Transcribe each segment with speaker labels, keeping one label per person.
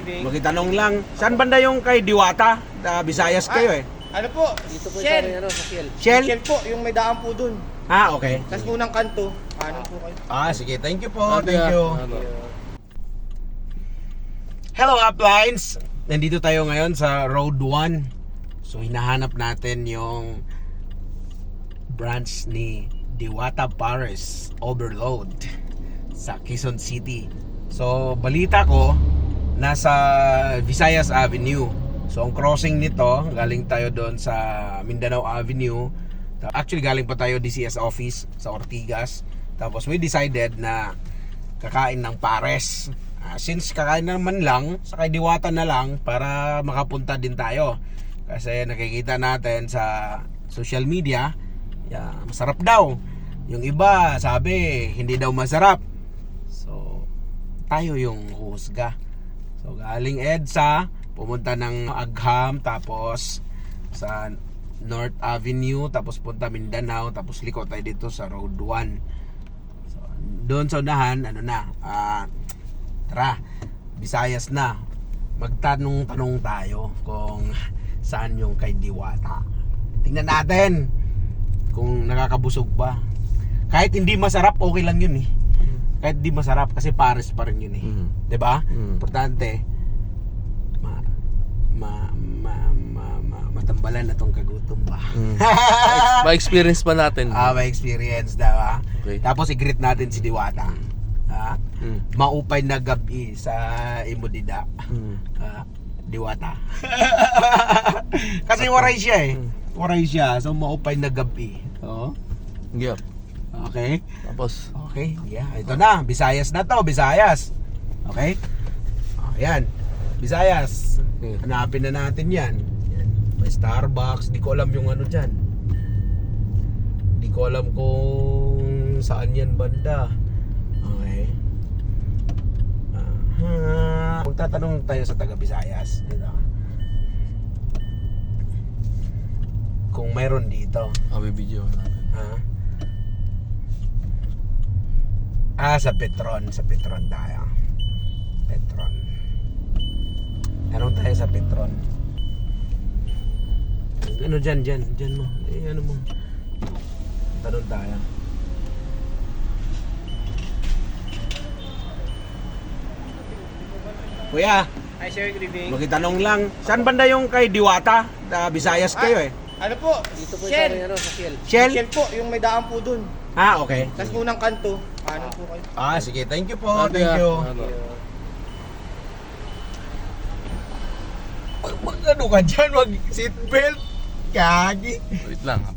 Speaker 1: Makitanong lang, saan banda yung kay Diwata? Da, Visayas kayo eh.
Speaker 2: Ano po?
Speaker 3: Dito po
Speaker 2: Shell.
Speaker 3: sa ano, sa Shell.
Speaker 1: Shell?
Speaker 2: Shell po, yung may daan po dun.
Speaker 1: Ah, okay.
Speaker 2: Tapos unang kanto, ano po kayo?
Speaker 1: Ah, sige. Thank you po.
Speaker 3: Ah,
Speaker 1: Thank you.
Speaker 3: ano.
Speaker 1: Hello, uplines! Nandito tayo ngayon sa Road 1. So, hinahanap natin yung branch ni Diwata Paris Overload sa Quezon City. So, balita ko, nasa Visayas Avenue. So, ang crossing nito, galing tayo doon sa Mindanao Avenue. Actually, galing pa tayo DCS office sa Ortigas. Tapos, we decided na kakain ng pares. Ah, since kakain naman lang, sa kay Diwata na lang para makapunta din tayo. Kasi nakikita natin sa social media, yeah, masarap daw. Yung iba sabi, hindi daw masarap. So, tayo yung husga. So, galing EDSA, pumunta ng Agham, tapos sa North Avenue, tapos punta Mindanao, tapos liko tayo dito sa Road 1. So, doon sa unahan, ano na, ah, tara, Visayas na. Magtanong-tanong tayo kung saan yung kay Diwata. Tingnan natin kung nakakabusog ba. Kahit hindi masarap, okay lang yun eh. Kahit hindi masarap kasi pares pa rin yun eh.
Speaker 3: Mhm.
Speaker 1: 'Di ba?
Speaker 3: Mhm.
Speaker 1: Importante ma ma ma, ma, ma matambalan na tong kagutom ba.
Speaker 3: Ma-experience pa natin.
Speaker 1: Ah, may experience daw ah.
Speaker 3: Okay.
Speaker 1: Tapos i-greet natin si Diwata. Ah,
Speaker 3: Mm.
Speaker 1: maupay na gabi sa Imodida.
Speaker 3: Mm.
Speaker 1: Ah, Diwata. Kasi waray siya eh. Waray siya. So maupay na gabi. Oo.
Speaker 3: Yeah.
Speaker 1: Okay.
Speaker 3: Tapos,
Speaker 1: Okay. Yeah, ito na. Visayas na to. Visayas. Okay? Oh, yan. Visayas.
Speaker 3: Okay.
Speaker 1: Hanapin na natin yan. yan. May Starbucks. Di ko alam yung ano dyan. Di ko alam kung saan yan banda. Okay. Aha. Magtatanong tayo sa taga Visayas. Ito. Kung mayroon dito.
Speaker 3: kami video natin.
Speaker 1: Ha? Ah, sa Petron. Sa Petron tayo. Petron. Tanong tayo sa Petron. Ano dyan, dyan, dyan mo. Eh, ano mo. Tanong tayo. Kuya,
Speaker 2: Hi sir, good evening.
Speaker 1: makitanong lang. Saan banda yung kay Diwata? Da, Visayas kayo eh.
Speaker 2: Ano po?
Speaker 3: Dito po
Speaker 2: Shell.
Speaker 3: sa ano, sa Shell.
Speaker 1: Shell?
Speaker 2: Shell po, yung may daan po dun.
Speaker 1: Ah, okay.
Speaker 2: Tapos unang kanto, ano po kayo?
Speaker 1: Ah, sige. Thank you po.
Speaker 3: Ah,
Speaker 1: Thank you.
Speaker 3: Ano.
Speaker 1: Pag mag ano ka dyan, mag seatbelt. Kagi.
Speaker 3: Wait lang. ah.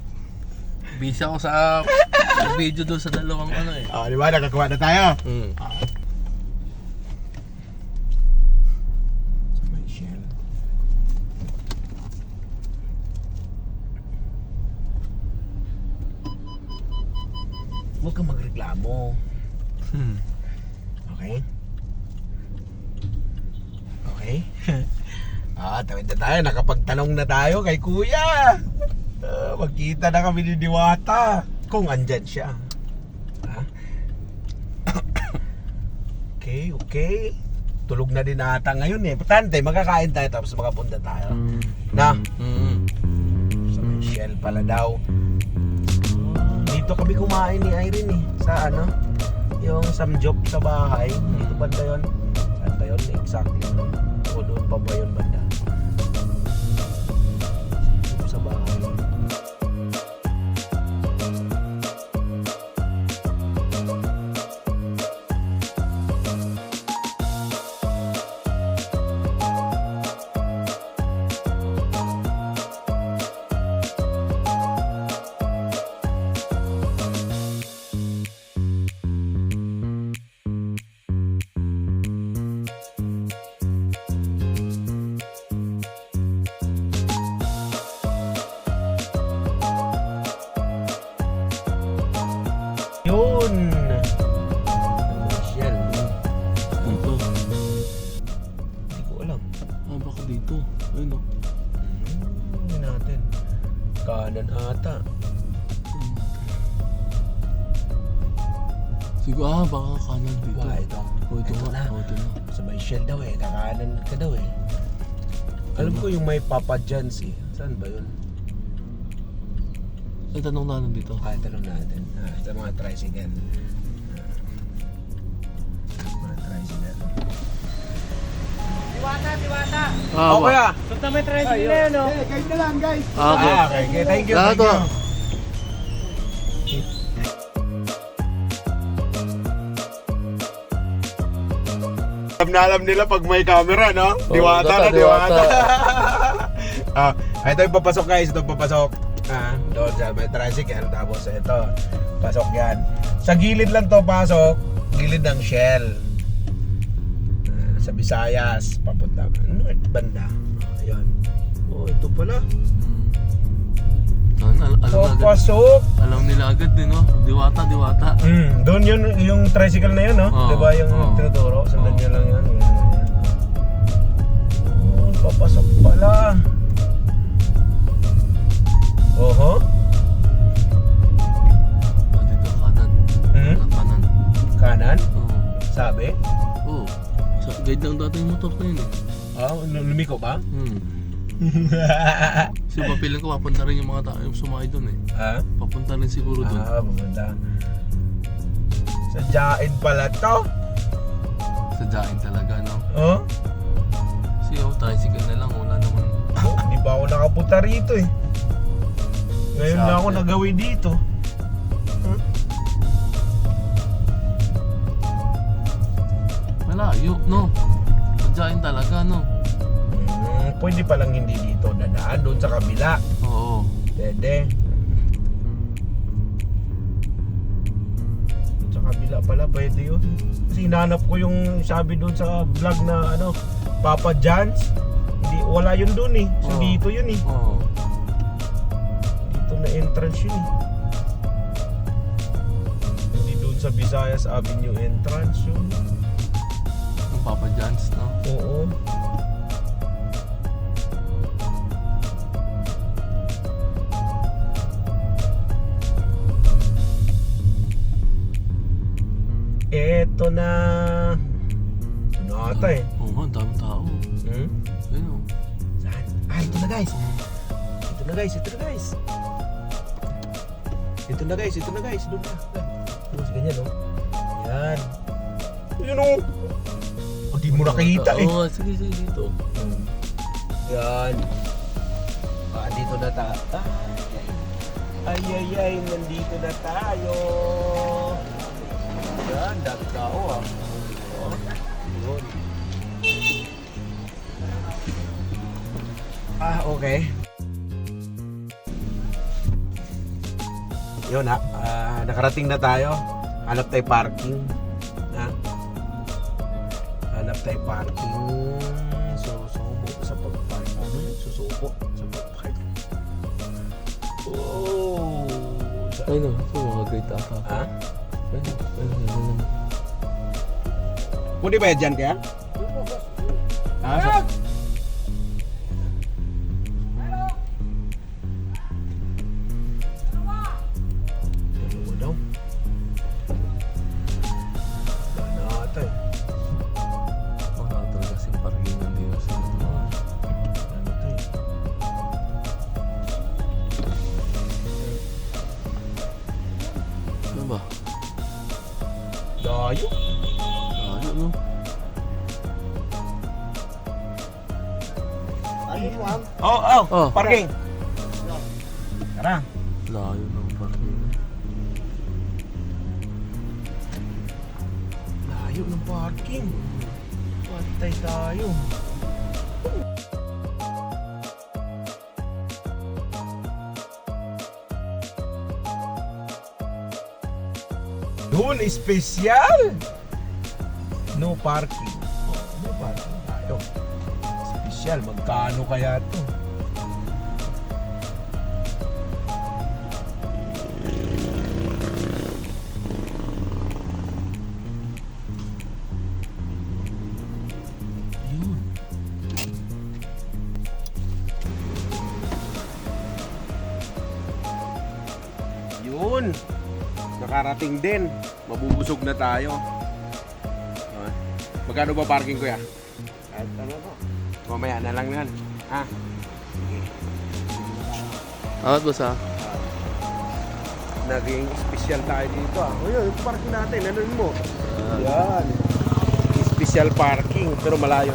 Speaker 3: Busy ako sa video doon sa dalawang ano eh.
Speaker 1: Ah, di ba? Nakakuha na tayo.
Speaker 3: Mm.
Speaker 1: Sa may shell. Huwag kang magreklamo.
Speaker 3: Hmm.
Speaker 1: Okay? Okay? ah, tawid na tayo. Nakapagtanong na tayo kay kuya. Ah, magkita na kami ni Diwata. Kung andyan siya. Ha? okay, okay. Tulog na din ata ngayon eh. Importante, magkakain tayo tapos makapunta tayo. Na?
Speaker 3: Mm.
Speaker 1: Sa may shell pala daw. Dito kami kumain ni Irene eh. Sa ano? Yung samjop sa bahay. Dito banda yun. Saan ba yun? Exactly. O doon pa ba yun banda? Yun! Shell.
Speaker 3: Dito.
Speaker 1: Hindi ko alam.
Speaker 3: Ah, baka dito. Ayun oh.
Speaker 1: Hmm, natin. Kanan ata.
Speaker 3: Siguro, ah, baka kanan dito.
Speaker 1: Wah, ito.
Speaker 3: Oh, ito
Speaker 1: Ito na.
Speaker 3: Oh, ito na.
Speaker 1: Sabay Shell daw eh, kakaanan ka daw eh. Alam ko yung may Papa John's eh. Saan ba yun?
Speaker 3: Ay, tanong na ano dito.
Speaker 1: Ah, tanong natin. Ah, sa mga tricycle. Ah, mga tricycle.
Speaker 2: Diwata, diwata.
Speaker 3: Ah,
Speaker 1: oh, kuya!
Speaker 2: Punta may tricycle na yan, oh.
Speaker 4: guys na lang, guys.
Speaker 3: Ah, okay.
Speaker 1: Ah, okay. okay. Thank you, thank you.
Speaker 3: ah.
Speaker 1: Alam na alam nila pag may camera, no? Diwata na, diwata.
Speaker 3: diwata.
Speaker 1: ah, ito yung papasok guys, ito yung papasok. Ah, doon sa may tricycle, tapos ito, pasok yan. Sa gilid lang to pasok, gilid ng Shell. Ah, sa Visayas, papunta north banda. Ayun. Oh, ito pala.
Speaker 3: Alam, alam, alam,
Speaker 1: So,
Speaker 3: na agad,
Speaker 1: pasok.
Speaker 3: alam nila agad din, no? Diwata, diwata.
Speaker 1: Mm, doon yun, yung tricycle na yun, no?
Speaker 3: Oo,
Speaker 1: Di ba yung
Speaker 3: oo.
Speaker 1: tinuturo? Sundan nyo lang yun. Oh, papasok pala. Oho.
Speaker 3: Ah, dito, kanan.
Speaker 1: Hmm?
Speaker 3: Ah, Kanan.
Speaker 1: Kanan?
Speaker 3: Oo.
Speaker 1: Sabi?
Speaker 3: Oo. Sa guide lang dati yung motor na yun eh.
Speaker 1: Oh, lumiko ba?
Speaker 3: Hmm. Kasi papilan ko, papunta rin yung mga tao yung sumakay doon eh.
Speaker 1: ha?
Speaker 3: Papunta rin siguro doon.
Speaker 1: Ah, pupunta. Sa Jaid pala to.
Speaker 3: Sadyain talaga, no?
Speaker 1: Oh?
Speaker 3: Kasi oh, tricycle na lang, wala naman.
Speaker 1: Di ba ako nakapunta rito eh. Ngayon na ako nagawi dito.
Speaker 3: Malayo, no? Sadyain talaga, no?
Speaker 1: Hmm, pwede palang hindi dito dadaan doon sa kabila.
Speaker 3: Oo.
Speaker 1: Pwede. Sa kabila pala, pwede yun. Kasi hinanap ko yung sabi doon sa vlog na ano, Papa John's. Hindi, wala yun doon eh. So
Speaker 3: Oo.
Speaker 1: dito yun eh.
Speaker 3: Oo.
Speaker 1: Dito na entrance yun. Hindi doon sa Visayas Avenue entrance yun.
Speaker 3: Yung Papa John's, no?
Speaker 1: Oo. Eto na. Na ata eh.
Speaker 3: Oo nga, ang daming tao.
Speaker 1: Hmm?
Speaker 3: Ayun.
Speaker 1: Saan? Ah, ito na guys. Ito na guys, ito na guys. Ito na guys, ito na guys. Doon na. Tapos ganyan oh. Yan. Yun oh. Oh, di mo nakita eh.
Speaker 3: Oo, sige, sige, dito.
Speaker 1: Hmm. Yan. Ah, dito na ta. Ay, ay, ay, ay, nandito na tayo. Yan, dami tao ah. Oh, yun. Ah, okay. Yun ha, ah, nakarating na tayo. Hanap tayo parking. Ha? Hanap tayo parking. Susubo sa pag-park. Ano yun? Susubo sa pag-park. Oh! Sa-
Speaker 3: Ayun, oh. Ito, mga guide ata.
Speaker 1: Ha? Pwede ba yan dyan kaya? Ah, sa... Oh, oh,
Speaker 3: Oh.
Speaker 1: parking. Tara.
Speaker 3: Layo ng parkingan.
Speaker 1: Layo ng parking. Patay tayo. Doon, espesyal! No parking. Oh, no parking tayo. Espesyal, magkano kaya to? Yun. Nakarating din. Mabubusog na tayo. Ah, Magkano ba parking kuya?
Speaker 2: Kahit ano po.
Speaker 1: Mamaya na lang yan. Ha?
Speaker 3: Amat boss ha?
Speaker 1: Naging special tayo dito ah. O yun, yung parking natin. Ano mo? Yan. Special parking. Pero malayo.